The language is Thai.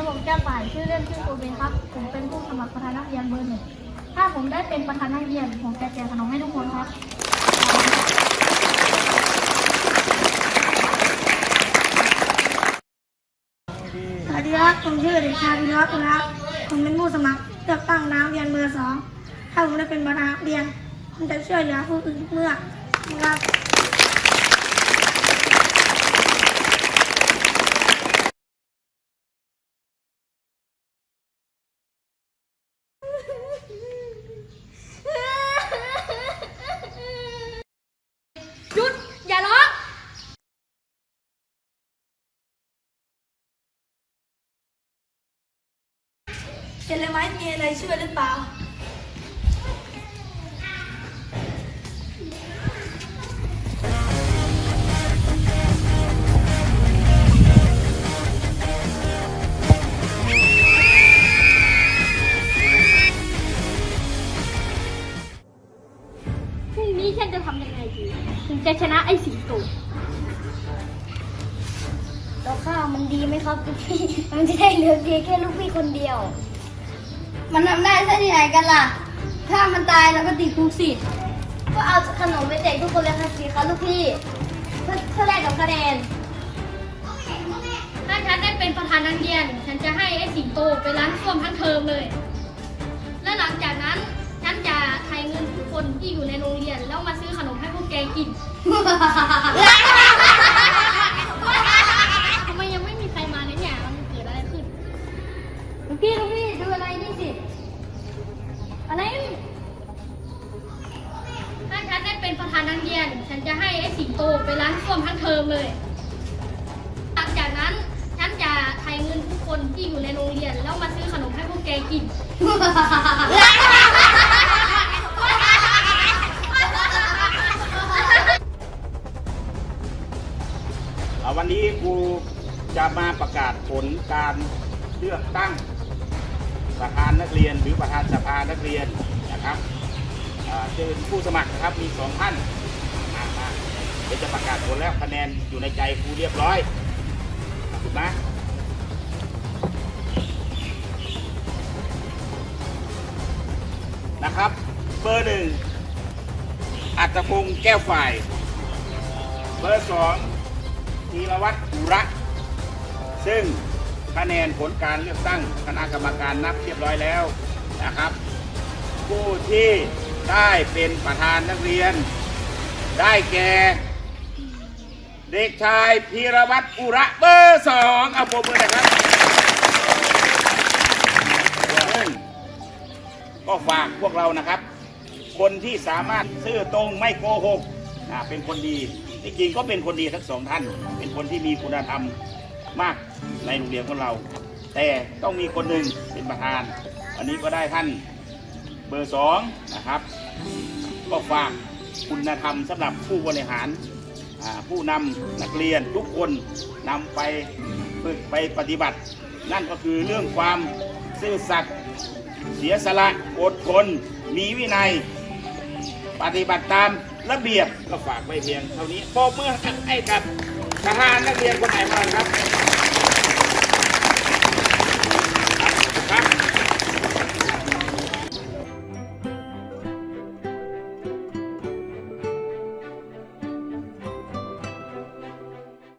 ระบบแก้ฝ่ายชื่อเล่นชื่อโอเบครับ ผมเป็นผู้สมัครประธานนักเรียนเบอร์หนึ่งถ้าผมได้เป็นประธานนักเรียน ผมจะแจกขนมให้ทุกคนครับ สวัสดีครับผมชื่อเด็กชายวิรัตนะครับ ผมเป็นผู้สมัครเลือกตั้งน้ำเรียนเบอร์สองถ้าผมได้เป็นประธานนักเรียน ผมจะช่วยเหลือผู้อื่นทุกเมื่อครับ หยุด อย่าร้อง เป็นอะไรไหมมีอะไรช่วยหรือเปล่าพรุ่งนี้ฉันจะทำยังไงดีถึงจะชนะไอ้สิงโตแล้วข้าวมันดีไหมครับลูกพี่ มันจะได้เหลือเพียงแค่ลูกพี่คนเดียว มันทำได้ซะที่ไหนกันล่ะ ถ้ามันตายเราก็ติดคุกสิ ก็เอาขนมไปแจกทุกคนเลยค่ะสิคะลูกพี่ เพื่อเพื่อแลกกับคะแนน ถ้าฉันได้เป็นประธานนักเรียน ฉันจะให้ไอ้สิงโตไปล้างส้วมทั้งเทอมเลย และหลังจากนั้นฉันจะไถ่เงินทุกคนที่อยู่ในโรงเรียน แล้วมาซื้อขนมให้พวกแกกินท เป็นประธานนักเรียน ฉันจะให้ไอ้สิงโตไปล้างส้วมทั้งเทอมเลย หลังจากนั้นฉันจะไถ่เงินทุกคนที่อยู่ในโรงเรียน แล้วมาซื้อขนมให้พวกแกกินอ่าวันนี้ครูจะมาประกาศผลการเลือกตั้งประธานนักเรียนหรือประธานสภานักเรียนนะครับ เชิญผู้สมัครนะครับมีสองท่านมามาเดี๋ยวจะประกาศผลแล้วคะแนนอยู่ในใจครูเรียบร้อยถูกไหมนะครับ เบอร์หนึ่งอัตพงษ์แก้วฝ่าย เบอร์สองธีรวัตรอุระซึ่งคะแนนผลการเลือกตั้งคณะกรรมการนับเรียบร้อยแล้วนะครับ ผู้ที่ ได้เป็นประธานนักเรียน ได้แก่ เด็กชายพีรวัตรอุระเบอร์สองเอาปมมือหนะครับซึ่งก็ฝากพวกเรานะครับ คนที่สามารถซื่อตรงไม่โกหกเป็นคนดีที่จริงก็เป็นคนดีทั้งสองท่าน เป็นคนที่มีคุณธรรมมากในโรงเรียนของเรา แต่ต้องมีคนหนึ่งเป็นประธานอันนี้ก็ได้ท่าน บอร์สองนะครับ ก็ฝากคุณธรรมสำหรับผู้บริหารผู้นำนักเรียนทุกคนนำไปฝึกไปปฏิบัติ นั่นก็คือเรื่องความซื่อสัตย์เสียสละอดทนมีวินัย ปฏิบัติตามระเบียบก็ฝากไว้เพียงเท่านี้โปรบมือให้กับประธานนักเรียนคนไหนมาครับ